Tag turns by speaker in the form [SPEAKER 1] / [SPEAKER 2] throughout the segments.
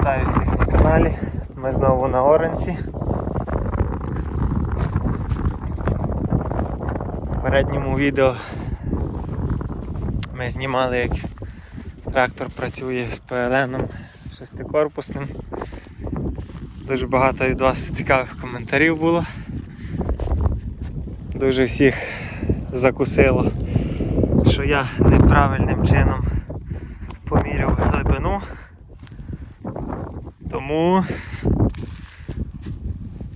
[SPEAKER 1] Вітаю всіх на каналі. Ми знову на Оранці. В передньому відео ми знімали, як трактор працює з ПЛНом шестикорпусним. Дуже багато від вас цікавих коментарів було. Дуже всіх закусило, що я неправильним чином поміряв глибину. Тому,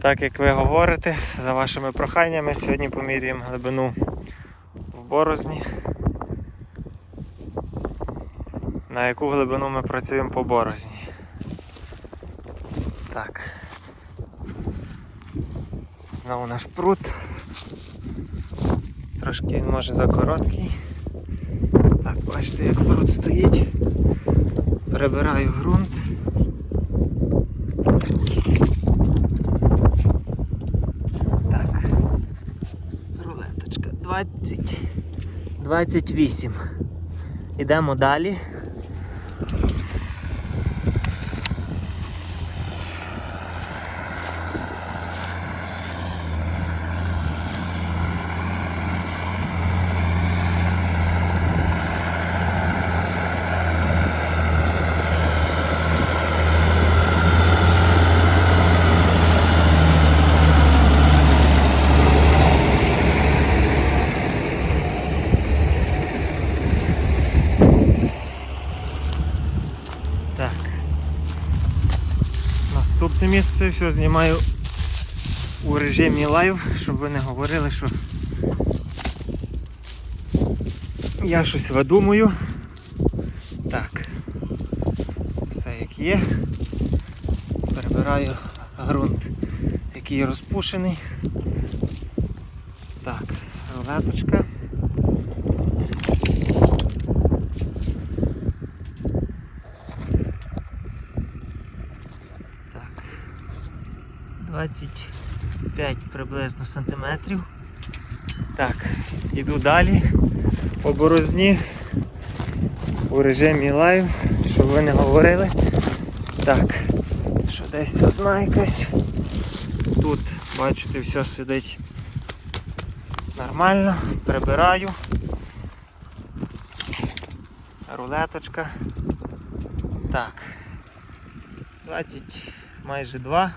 [SPEAKER 1] так як ви говорите, за вашими проханнями, сьогодні поміряємо глибину в борозні. На яку глибину ми працюємо по борозні. Так. Знову наш прут. Трошки він може закороткий. Так, бачите, як прут стоїть. Прибираю ґрунт. Так. Рулеточка 20. 28. Ідемо далі. Так. Наступне місце все знімаю у режимі лайв, щоб ви не говорили, що я щось видумую. Так. Все як є. Перебираю ґрунт, який розпушений. Так, рулеточка. Так. 25 приблизно сантиметрів. Так, іду далі по борозні у режимі лайв, щоб ви не говорили. Так, що десь одна якась. Тут, бачите, все сидить нормально, прибираю. Рулеточка. Так. 20 майже 2.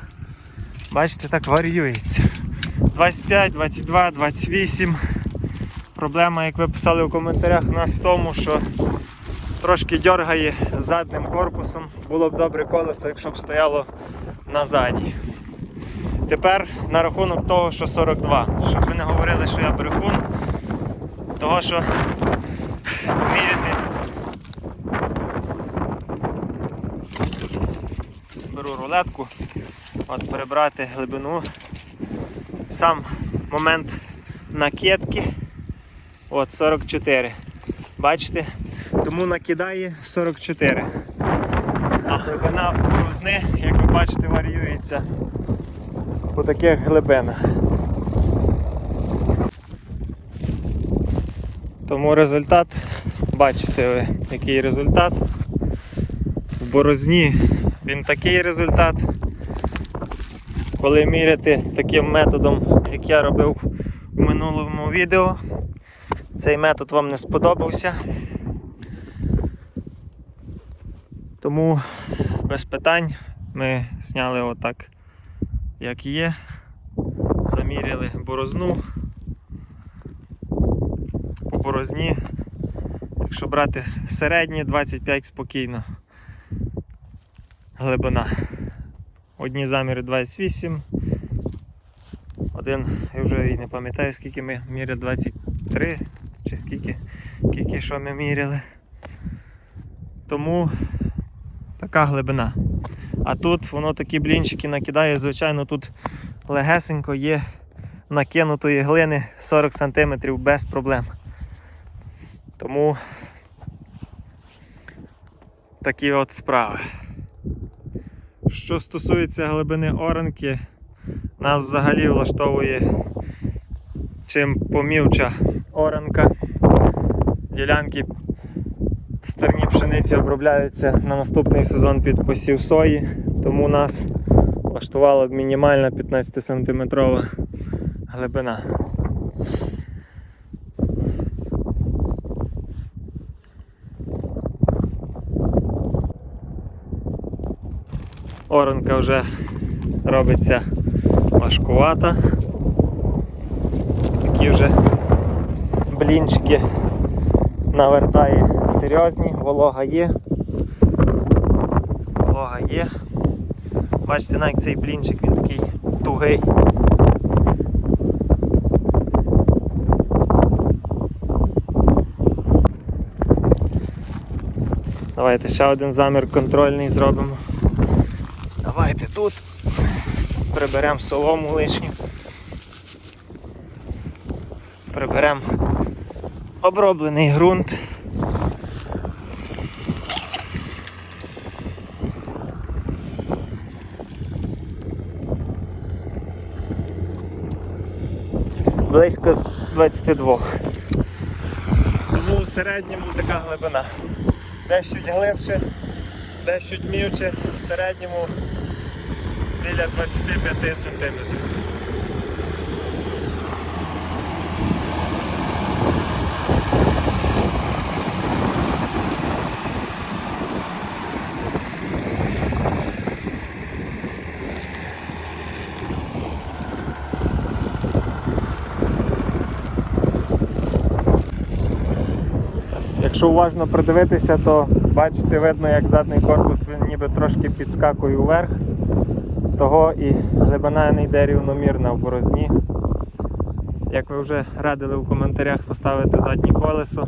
[SPEAKER 1] Бачите, так варіюється. 25, 22, 28. Проблема, як ви писали у коментарях, у нас в тому, що трошки дергає задним корпусом. Було б добре колесо, якщо б стояло назаді. Тепер на рахунок того, що 42. Щоб ви не говорили, що я брехун, того що вірити беру рулетку, от перебрати глибину. Сам момент накидки от 44. Бачите? Тому накидає 44. А глибина брузни, як ви бачите, варіюється по таких глибинах. Тому результат, бачите ви, який результат. В борозні він такий результат. Коли міряти таким методом, як я робив у минулому відео, цей метод вам не сподобався. Тому без питань ми зняли отак, як є. Заміряли борозну. По борозні, якщо брати середнє, 25 спокійно глибина. Одні заміри 28. Один, я вже і не пам'ятаю, скільки ми міряли 23 чи скільки, скільки що ми міряли. Тому така глибина. А тут воно такі блінчики накидає, звичайно, тут легесенько є накинутої глини 40 см без проблем. Тому такі от справи. Що стосується глибини оранки, нас взагалі влаштовує чим помівча оранка. Ділянки Стерні пшениці обробляються на наступний сезон під посів сої, тому нас влаштувала мінімальна 15 сантиметрова глибина. Оранка вже робиться важкувата. Такі вже блінчики навертає серйозні, волога є. Волога є. Бачите, навіть цей блінчик він такий тугий. Давайте ще один замір контрольний зробимо. Давайте тут приберемо солому лишню. Приберемо оброблений ґрунт. Близько 22. Тому в середньому така глибина. Чуть глибше, чуть мілче, в середньому біля 25 сантиметрів. Якщо уважно придивитися, то бачите, видно, як задній корпус він ніби трошки підскакує вверх, того і глибина не йде рівномірна в борозні. Як ви вже радили в коментарях поставити заднє колесо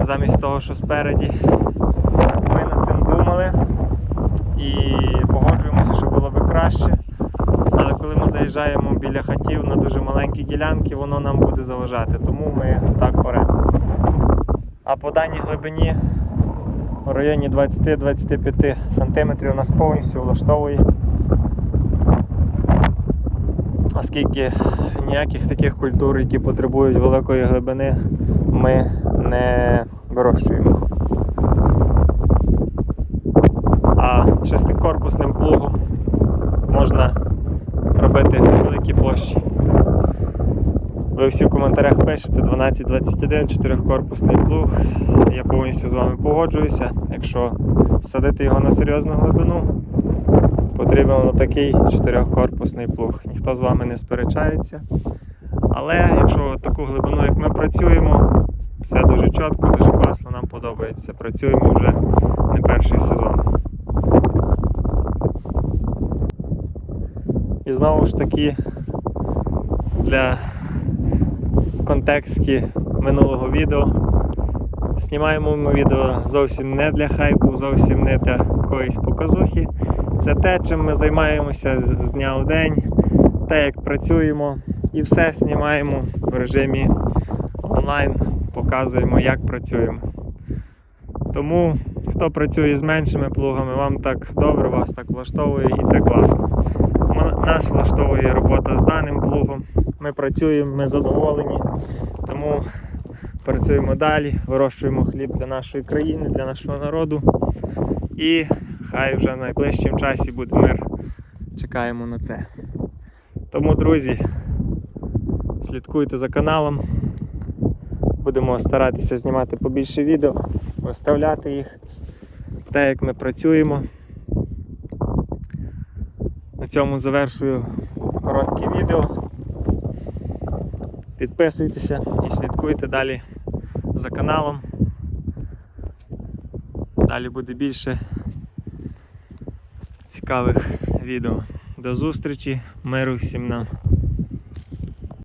[SPEAKER 1] замість того, що спереді. Ми над цим думали і погоджуємося, що було би краще. Але коли ми заїжджаємо біля хатів на дуже маленькі ділянки, воно нам буде заважати, тому ми так оремо. А по даній глибині в районі 20-25 см нас повністю влаштовує. Оскільки ніяких таких культур, які потребують великої глибини, ми не вирощуємо. А шестикорпусним плугом можна робити великі площі. Ви всі в коментарях пишете 12-21, чотирьохкорпусний плуг. Я повністю з вами погоджуюся. Якщо садити його на серйозну глибину, потрібен такий чотирьохкорпусний плуг. Ніхто з вами не сперечається. Але якщо таку глибину, як ми працюємо, все дуже чітко, дуже класно, нам подобається. Працюємо вже не перший сезон. І знову ж таки для контексті минулого відео. Знімаємо ми відео зовсім не для хайпу, зовсім не для якоїсь показухи. Це те, чим ми займаємося з дня в день, те, як працюємо, і все знімаємо в режимі онлайн, показуємо, як працюємо. Тому, хто працює з меншими плугами, вам так добре, вас так влаштовує і це класно. Нас влаштовує робота з даним плугом. Ми працюємо, ми задоволені, тому працюємо далі, вирощуємо хліб для нашої країни, для нашого народу. І хай вже в найближчим часі буде мир. Чекаємо на це. Тому, друзі, слідкуйте за каналом. Будемо старатися знімати побільше відео, виставляти їх, те, як ми працюємо. На цьому завершую коротке відео. Підписуйтеся і слідкуйте далі за каналом. Далі буде більше цікавих відео. До зустрічі, миру всім нам!